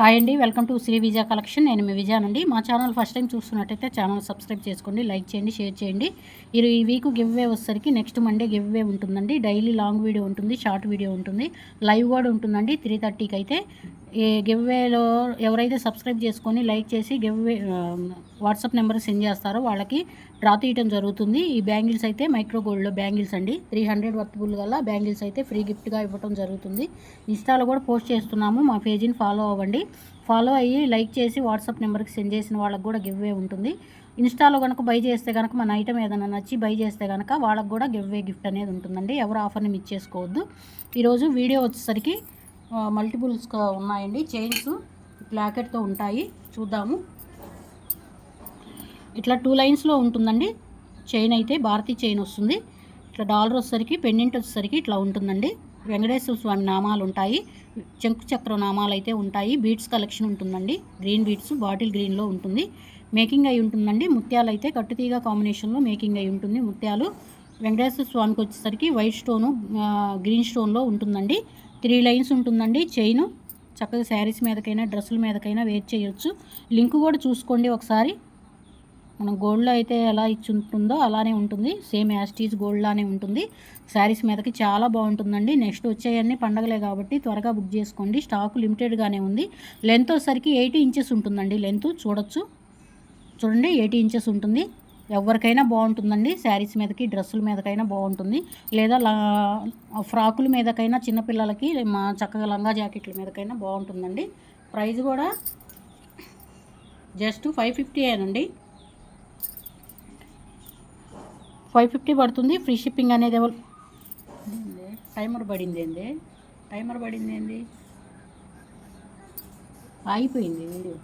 Hi అండి welcome to Shri Vijaya collection. నేను మీ విజయానండి మా ఛానల్ ఫస్ట్ టైం చూస్తున్నట్టయితే ఛానల్ సబ్స్క్రైబ్ చేసుకోండి లైక్ చేయండి షేర్ చేయండి. ఈ ఈ వీక్ గివ్వే వచ్చేసరికి నెక్స్ట్ మండే గివ్వే ఉంటుందండి. డైలీ లాంగ్ వీడియో ఉంటుంది షార్ట్ వీడియో ఉంటుంది లైవ్ కూడా ఉంటుందండి. త్రీ థర్టీకి అయితే ఈ గివ్వేలో ఎవరైతే సబ్స్క్రైబ్ చేసుకొని లైక్ చేసి గివ్వే వాట్సాప్ నెంబర్ సెండ్ చేస్తారో వాళ్ళకి డ్రా తీయటం జరుగుతుంది. ఈ బ్యాంగిల్స్ అయితే మైక్రో గోల్డ్లో బ్యాంగిల్స్ అండి. త్రీ హండ్రెడ్ వర్తబుల్ గల బ్యాంగిల్స్ అయితే ఫ్రీ గిఫ్ట్గా ఇవ్వటం జరుగుతుంది. ఇన్స్టాలో కూడా పోస్ట్ చేస్తున్నాము. మా పేజీని ఫాలో అవ్వండి. ఫాలో అయ్యి లైక్ చేసి వాట్సాప్ నెంబర్కి సెండ్ చేసిన వాళ్ళకి కూడా గివ్వే ఉంటుంది. ఇన్స్టాలో కనుక బై చేస్తే కనుక మన ఐటమ్ ఏదైనా నచ్చి బై చేస్తే కనుక వాళ్ళకి కూడా గివ్వే గిఫ్ట్ అనేది ఉంటుందండి. ఎవరు ఆఫర్ని మిస్ చేసుకోవద్దు. ఈరోజు వీడియో వచ్చేసరికి మల్టిపుల్స్ ఉన్నాయండి. చైన్స్ ప్లాకెట్తో ఉంటాయి. చూద్దాము. ఇట్లా టూ లైన్స్లో ఉంటుందండి. చైన్ అయితే భారతీ చైన్ వస్తుంది. ఇట్లా డాలర్ వచ్చేసరికి పెండెంట్ వచ్చేసరికి ఇట్లా ఉంటుందండి. వెంకటేశ్వర స్వామి నామాలు ఉంటాయి. చెంకు చక్ర నామాలు అయితే ఉంటాయి. బీట్స్ కలెక్షన్ ఉంటుందండి. గ్రీన్ బీట్స్ బాటిల్ గ్రీన్లో ఉంటుంది. మేకింగ్ అయి ఉంటుందండి. ముత్యాలు అయితే కట్టుతీగ కాంబినేషన్లో మేకింగ్ అయి ఉంటుంది ముత్యాలు. వెంకటేశ్వర స్వామికి వచ్చేసరికి వైట్ స్టోను గ్రీన్ స్టోన్లో ఉంటుందండి. త్రీ లైన్స్ ఉంటుందండి చైన్. చక్కగా శారీస్ మీదకైనా డ్రెస్సుల మీదకైనా వేర్ చేయొచ్చు. లింక్ కూడా చూసుకోండి ఒకసారి. మనం గోల్డ్లో అయితే ఎలా ఇచ్చి ఉంటుందో అలానే ఉంటుంది. సేమ్ యాస్టీజ్ గోల్డ్లానే ఉంటుంది. శారీస్ మీదకి చాలా బాగుంటుందండి. నెక్స్ట్ వచ్చేయన్నీ పండగలే కాబట్టి త్వరగా బుక్ చేసుకోండి. స్టాక్ లిమిటెడ్గానే ఉంది. లెంత్ వచ్చేసరికి ఎయిటీ ఇంచెస్ ఉంటుందండి లెంత్. చూడొచ్చు. చూడండి ఎయిటీ ఇంచెస్ ఉంటుంది. ఎవరికైనా బాగుంటుందండి. శారీస్ మీదకి డ్రెస్సుల మీదకైనా బాగుంటుంది. లేదా ఫ్రాకుల మీదకైనా చిన్నపిల్లలకి మా చక్కగా లంగా జాకెట్ల మీదకైనా బాగుంటుందండి. ప్రైస్ కూడా జస్ట్ ఫైవ్ ఫిఫ్టీ ఏనండి. ఫైవ్ ఫిఫ్టీ పడుతుంది. ఫ్రీ షిప్పింగ్ అనేది ఎవరు టైమర్ పడింది ఏంది? టైమర్ పడింది ఏంది? ఆగిపోయింది వీడియో.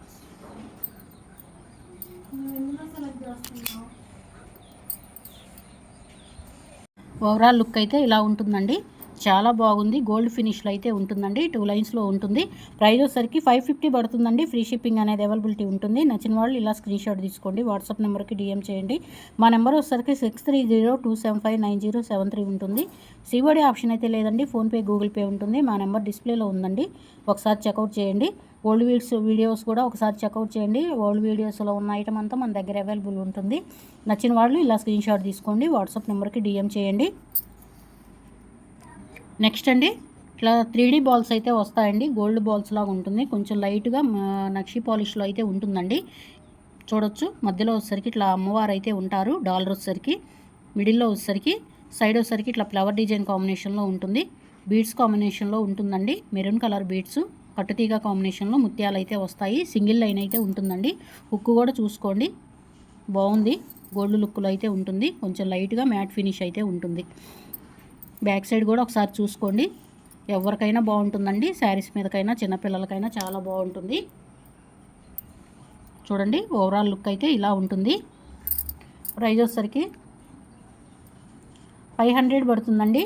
ఓవరాల్ లుక్ అయితే ఇలా ఉంటుందండి. చాలా బాగుంది. గోల్డ్ ఫినిష్లో అయితే ఉంటుందండి. టూ లైన్స్లో ఉంటుంది. ప్రైస్ వచ్చరికి ఫైవ్ ఫిఫ్టీ పడుతుందండి. ఫ్రీ షిప్పింగ్ అనేది అవైలబిలిటీ ఉంటుంది. నచ్చిన వాళ్ళు ఇలా స్క్రీన్ షాట్ తీసుకోండి. వాట్సాప్ నెంబర్కి డిఎం చేయండి. మా నెంబర్ వచ్చరికి six three zero two seven five nine zero seven three ఉంటుంది. సివడి ఆప్షన్ అయితే లేదండి. ఫోన్పే గూగుల్ పే ఉంటుంది. మా నెంబర్ డిస్ప్లేలో ఉందండి. ఒకసారి చెక్అవుట్ చేయండి. ఓల్డ్ వీడ్స్ వీడియోస్ కూడా ఒకసారి చెక్అవుట్ చేయండి. ఓల్డ్ వీడియోస్లో ఉన్న ఐటమ్ అంతా మన దగ్గర అవైలబుల్ ఉంటుంది. నచ్చిన వాళ్ళు ఇలా స్క్రీన్ షాట్ తీసుకోండి. వాట్సాప్ నెంబర్కి డిఎం చేయండి. నెక్స్ట్ అండి. ఇట్లా త్రీ డీ బాల్స్ అయితే వస్తాయండి. గోల్డ్ బాల్స్ లాగా ఉంటుంది. కొంచెం లైట్గా నక్షి పాలిష్లో అయితే ఉంటుందండి. చూడొచ్చు. మధ్యలో వచ్చేసరికి ఇట్లా అమ్మవారు అయితే ఉంటారు. డాలర్ వచ్చేసరికి మిడిల్లో వచ్చేసరికి సైడ్ వచ్చేసరికి ఇట్లా ఫ్లవర్ డిజైన్ కాంబినేషన్లో ఉంటుంది. బీడ్స్ కాంబినేషన్లో ఉంటుందండి. మెరూన్ కలర్ బీడ్స్ కట్టుతీగ కాంబినేషన్లో ముత్యాలు అయితే వస్తాయి సింగిల్ లైన్ అయితే ఉంటుందండి. హుక్ కూడా చూసుకోండి. బాగుంది. గోల్డ్ లుక్లో అయితే ఉంటుంది. కొంచెం లైట్గా మ్యాట్ ఫినిష్ అయితే ఉంటుంది. బ్యాక్ సైడ్ కూడా ఒకసారి చూసుకోండి. ఎవరికైనా బాగుంటుందండి. శారీస్ మీదకైనా చిన్నపిల్లలకైనా చాలా బాగుంటుంది. చూడండి ఓవరాల్ లుక్ అయితే ఇలా ఉంటుంది. ప్రైజ్ వచ్చేసరికి ఫైవ్ హండ్రెడ్ పడుతుందండి.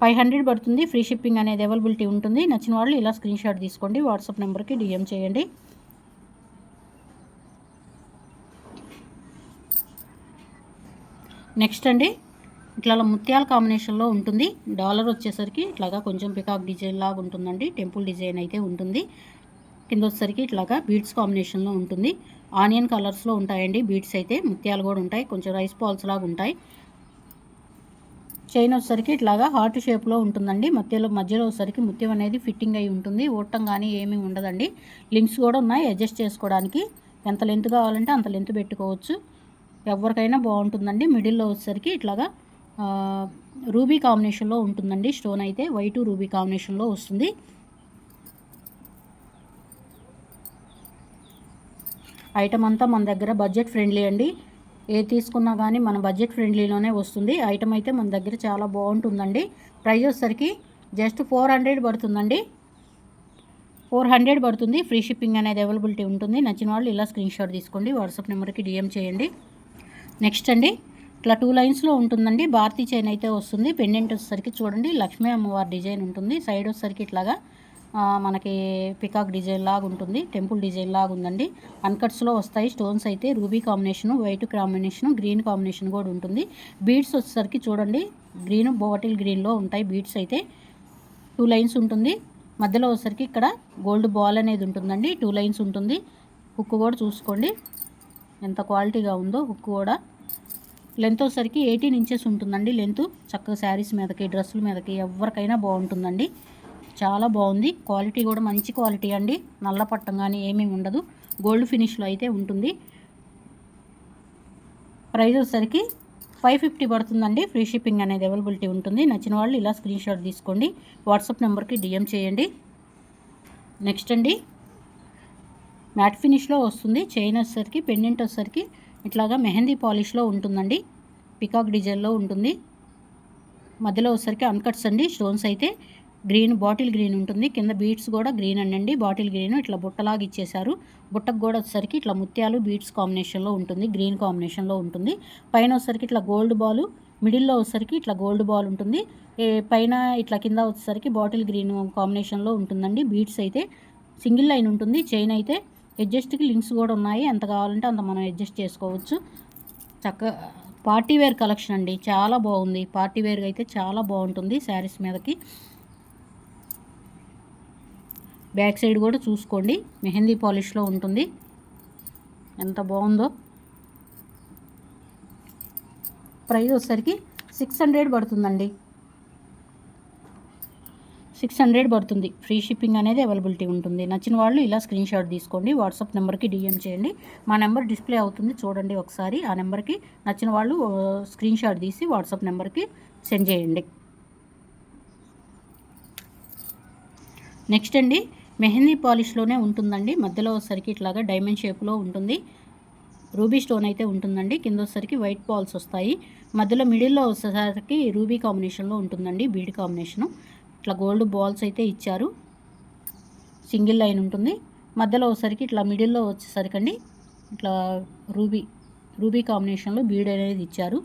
ఫైవ్ హండ్రెడ్ పడుతుంది. ఫ్రీ షిప్పింగ్ అనేది అవైలబిలిటీ ఉంటుంది. నచ్చిన వాళ్ళు ఇలా స్క్రీన్ షాట్ తీసుకోండి. వాట్సాప్ నెంబర్కి డిఎం చేయండి. నెక్స్ట్ అండి ఇట్లా ముత్యాల కాంబినేషన్లో ఉంటుంది. డాలర్ వచ్చేసరికి ఇట్లాగా కొంచెం పికాక్ డిజైన్ లాగా ఉంటుందండి. టెంపుల్ డిజైన్ అయితే ఉంటుంది. కింద వచ్చేసరికి ఇట్లాగా బీడ్స్ కాంబినేషన్లో ఉంటుంది. ఆనియన్ కలర్స్లో ఉంటాయండి. బీడ్స్ అయితే ముత్యాలు కూడా ఉంటాయి. కొంచెం రైస్ పాల్స్ లాగా ఉంటాయి. చైన్ వచ్చేసరికి ఇట్లాగా హార్ట్ షేప్లో ఉంటుందండి. మధ్యలో మధ్యలో వచ్చేసరికి ముత్యం అనేది ఫిట్టింగ్ అయి ఉంటుంది. ఊడటం కానీ ఏమీ ఉండదండి. లింక్స్ కూడా ఉన్నాయి అడ్జస్ట్ చేసుకోవడానికి. ఎంత లెంత్ కావాలంటే అంత లెంత్ పెట్టుకోవచ్చు. ఎవరికైనా బాగుంటుందండి. మిడిల్లో వచ్చేసరికి ఇట్లాగా రూబీ కాంబినేషన్లో ఉంటుందండి. స్టోన్ అయితే వైటు రూబీ కాంబినేషన్లో వస్తుంది. ఐటమ్ అంతా మన దగ్గర బడ్జెట్ ఫ్రెండ్లీ అండి. ఏ తీసుకున్నా కానీ మన బడ్జెట్ ఫ్రెండ్లీలోనే వస్తుంది. ఐటమ్ అయితే మన దగ్గర చాలా బాగుంటుందండి. ప్రైస్ వచ్చేసరికి జస్ట్ ఫోర్ హండ్రెడ్ పడుతుందండి. ఫోర్ హండ్రెడ్ పడుతుంది. ఫ్రీ షిప్పింగ్ అనేది అవైలబిలిటీ ఉంటుంది. నచ్చిన వాళ్ళు ఇలా స్క్రీన్ షాట్ తీసుకోండి. వాట్సాప్ నెంబర్కి డిఎం చేయండి. నెక్స్ట్ అండి ఇట్లా టూ లైన్స్లో ఉంటుందండి. భారతీ చైన్ అయితే వస్తుంది. పెండెంట్ వచ్చేసరికి చూడండి. లక్ష్మీ అమ్మవారి డిజైన్ ఉంటుంది. సైడ్ వచ్చేసరికి ఇట్లాగా మనకి పికాక్ డిజైన్ లాగా ఉంటుంది. టెంపుల్ డిజైన్ లాగా ఉందండి. అన్కట్స్లో వస్తాయి. స్టోన్స్ అయితే ruby combination white combination green combination కూడా ఉంటుంది. బీడ్స్ వచ్చేసరికి చూడండి. గ్రీన్ బాటిల్ గ్రీన్లో ఉంటాయి బీడ్స్ అయితే. టూ లైన్స్ ఉంటుంది. మధ్యలో వచ్చేసరికి ఇక్కడ గోల్డ్ బాల్ అనేది ఉంటుందండి. టూ లైన్స్ ఉంటుంది. హుక్ కూడా చూసుకోండి. ఎంత క్వాలిటీగా ఉందో హుక్ కూడా. లెంత్ వచ్చేసరికి ఎయిటీన్ ఇంచెస్ ఉంటుందండి. లెంత్ చక్కగా శారీస్ మీదకి డ్రెస్సుల మీదకి ఎవరికైనా బాగుంటుందండి. చాలా బాగుంది. క్వాలిటీ కూడా మంచి క్వాలిటీ అండి. నల్ల పట్టం కానీ ఏమీ ఉండదు. గోల్డ్ ఫినిష్లో అయితే ఉంటుంది. ప్రైస్ వచ్చేసరికి ఫైవ్ ఫిఫ్టీ పడుతుందండి. ఫ్రీ షిప్పింగ్ అనేది అవైలబిలిటీ ఉంటుంది. నచ్చిన వాళ్ళు ఇలా స్క్రీన్ షాట్ తీసుకోండి. వాట్సాప్ నెంబర్కి డిఎం చేయండి. నెక్స్ట్ అండి. మ్యాట్ ఫినిష్లో వస్తుంది. చైన్ వచ్చేసరికి పెండెంట్ వచ్చేసరికి ఇట్లాగా మెహందీ పాలిష్లో ఉంటుందండి. పికాక్ డిజైన్లో ఉంటుంది. మధ్యలో వచ్చేసరికి అన్కట్స్ అండి. స్టోన్స్ అయితే గ్రీన్ బాటిల్ గ్రీన్ ఉంటుంది. కింద బీట్స్ కూడా గ్రీన్ అండి బాటిల్ గ్రీన్ ఇట్లా బుట్టలాగా ఇచ్చేసారు బుట్టకు కూడా వచ్చేసరికి ఇట్లా ముత్యాలు బీట్స్ కాంబినేషన్లో ఉంటుంది. గ్రీన్ కాంబినేషన్లో ఉంటుంది. పైన వచ్చేసరికి ఇట్లా గోల్డ్ బాల్ మిడిల్లో వచ్చేసరికి ఇట్లా గోల్డ్ బాల్ ఉంటుంది. పైన ఇట్లా కింద వచ్చేసరికి బాటిల్ గ్రీన్ కాంబినేషన్లో ఉంటుందండి. బీట్స్ అయితే సింగిల్ లైన్ ఉంటుంది. చైన్ అయితే అడ్జస్ట్కి లింక్స్ కూడా ఉన్నాయి. ఎంత కావాలంటే అంత మనం అడ్జస్ట్ చేసుకోవచ్చు. చక్క పార్టీ వేర్ కలెక్షన్ అండి. చాలా బాగుంది. పార్టీ వేర్గా అయితే చాలా బాగుంటుంది శారీస్ మీదకి. బ్యాక్ సైడ్ కూడా చూసుకోండి. మెహందీ పాలిష్లో ఉంటుంది. ఎంత బాగుందో. ప్రైస్ వచ్చేసరికి సిక్స్ హండ్రెడ్ పడుతుందండి. సిక్స్ హండ్రెడ్ పడుతుంది. ఫ్రీ షిప్పింగ్ అనేది అవైలబిలిటీ ఉంటుంది. నచ్చిన వాళ్ళు ఇలా స్క్రీన్ షాట్ తీసుకోండి. వాట్సాప్ నెంబర్కి డిఎం చేయండి. మా నెంబర్ డిస్ప్లే అవుతుంది. చూడండి ఒకసారి. ఆ నెంబర్కి నచ్చిన వాళ్ళు స్క్రీన్ షాట్ తీసి వాట్సాప్ నెంబర్కి సెండ్ చేయండి. నెక్స్ట్ అండి మెహందీ పాలిష్లోనే ఉంటుందండి. మధ్యలో వచ్చేసరికి ఇట్లాగా డైమండ్ షేప్లో ఉంటుంది. రూబీ స్టోన్ అయితే ఉంటుందండి. కింద వచ్చేసరికి వైట్ బాల్స్ వస్తాయి. మధ్యలో మిడిల్లో వచ్చేసరికి రూబీ కాంబినేషన్లో ఉంటుందండి. Bead combination. ఇట్లా గోల్డ్ బాల్స్ అయితే ఇచ్చారు. సింగిల్ లైన్ ఉంటుంది. మధ్యలో వచ్చేసరికి ఇట్లా మిడిల్లో వచ్చేసరికి అండి ఇట్లా రూబీ రూబీ కాంబినేషన్లో బీడ్ అనేది ఇచ్చారు.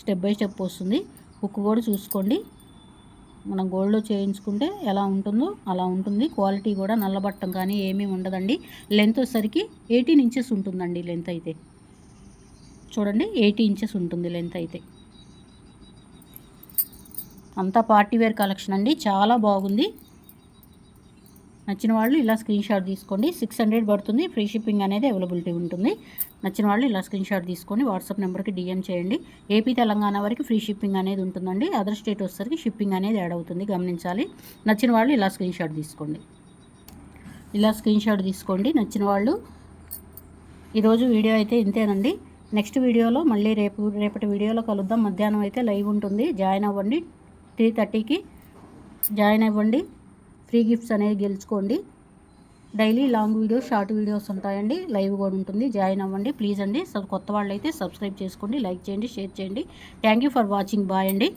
స్టెప్ బై స్టెప్ వస్తుంది. హుక్ కూడా చూసుకోండి. మనం గోల్డ్లో చేయించుకుంటే ఎలా ఉంటుందో అలా ఉంటుంది. క్వాలిటీ కూడా నల్లబట్టం కానీ ఏమీ ఉండదండి. లెంత్ వచ్చేసరికి ఎయిటీన్ ఇంచెస్ ఉంటుందండి లెంత్ అయితే. చూడండి ఎయిటీ ఇంచెస్ ఉంటుంది లెంత్ అయితే. అంతా పార్టీవేర్ కలెక్షన్ అండి. చాలా బాగుంది. నచ్చిన వాళ్ళు ఇలా స్క్రీన్ షాట్ తీసుకోండి. సిక్స్ హండ్రెడ్ పడుతుంది. ఫ్రీ షిప్పింగ్ అనేది అవైలబిలిటీ ఉంటుంది. నచ్చిన వాళ్ళు ఇలా స్క్రీన్ షాట్ తీసుకొని వాట్సాప్ నెంబర్కి డిఎం చేయండి. ఏపీ తెలంగాణ వరకు ఫ్రీ షిప్పింగ్ అనేది ఉంటుందండి. అదర్ స్టేట్ వచ్చేసరికి షిప్పింగ్ అనేది యాడ్ అవుతుంది. గమనించాలి. నచ్చిన వాళ్ళు ఇలా స్క్రీన్ షాట్ తీసుకోండి. ఇలా స్క్రీన్ షాట్ తీసుకోండి. నచ్చిన వాళ్ళు ఈరోజు వీడియో అయితే ఇంతేనండి. నెక్స్ట్ వీడియోలో మళ్ళీ రేపు రేపటి వీడియోలో కలుద్దాం. మధ్యాహ్నం అయితే లైవ్ ఉంటుంది. జాయిన్ అవ్వండి. త్రీ థర్టీకి జాయిన్ అవ్వండి. ఫ్రీ గిఫ్ట్స్ అనేవి గెలుచుకోండి. Daily long videos short videos ఉంటాయండి. లైవ్ కూడా ఉంటుంది. జాయిన్ అవ్వండి. ప్లీజ్ అండి. కొత్త వాళ్ళు అయితే సబ్స్క్రైబ్ చేసుకోండి. లైక్ చేయండి. షేర్ చేయండి. Thank you for watching. Bye అండి.